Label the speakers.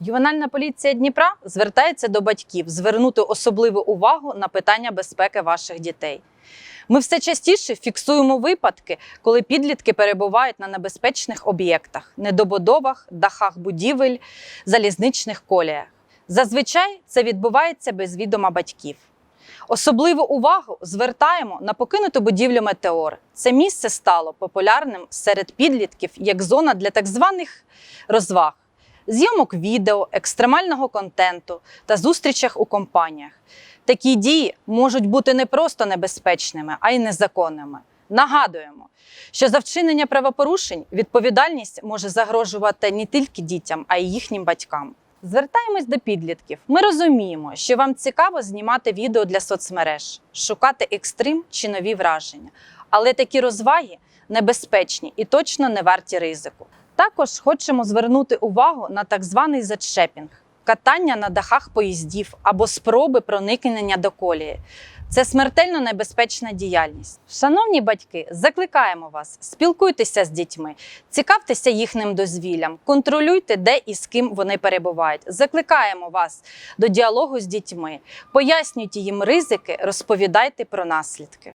Speaker 1: Ювенальна поліція Дніпра звертається до батьків звернути особливу увагу на питання безпеки ваших дітей. Ми все частіше фіксуємо випадки, коли підлітки перебувають на небезпечних об'єктах, недобудовах, дахах будівель, залізничних коліях. Зазвичай це відбувається без відома батьків. Особливу увагу звертаємо на покинуту будівлю Метеор. Це місце стало популярним серед підлітків як зона для так званих розваг, зйомок відео, екстремального контенту та зустрічах у компаніях. Такі дії можуть бути не просто небезпечними, а й незаконними. Нагадуємо, що за вчинення правопорушень відповідальність може загрожувати не тільки дітям, а й їхнім батькам. Звертаємось до підлітків. Ми розуміємо, що вам цікаво знімати відео для соцмереж, шукати екстрим чи нові враження. Але такі розваги небезпечні і точно не варті ризику. Також хочемо звернути увагу на так званий зачепінг катання на дахах поїздів або спроби проникнення до колії. Це смертельно небезпечна діяльність. Шановні батьки, закликаємо вас, спілкуйтеся з дітьми, цікавтеся їхнім дозвіллям, контролюйте, де і з ким вони перебувають. Закликаємо вас до діалогу з дітьми, пояснюйте їм ризики, розповідайте про наслідки.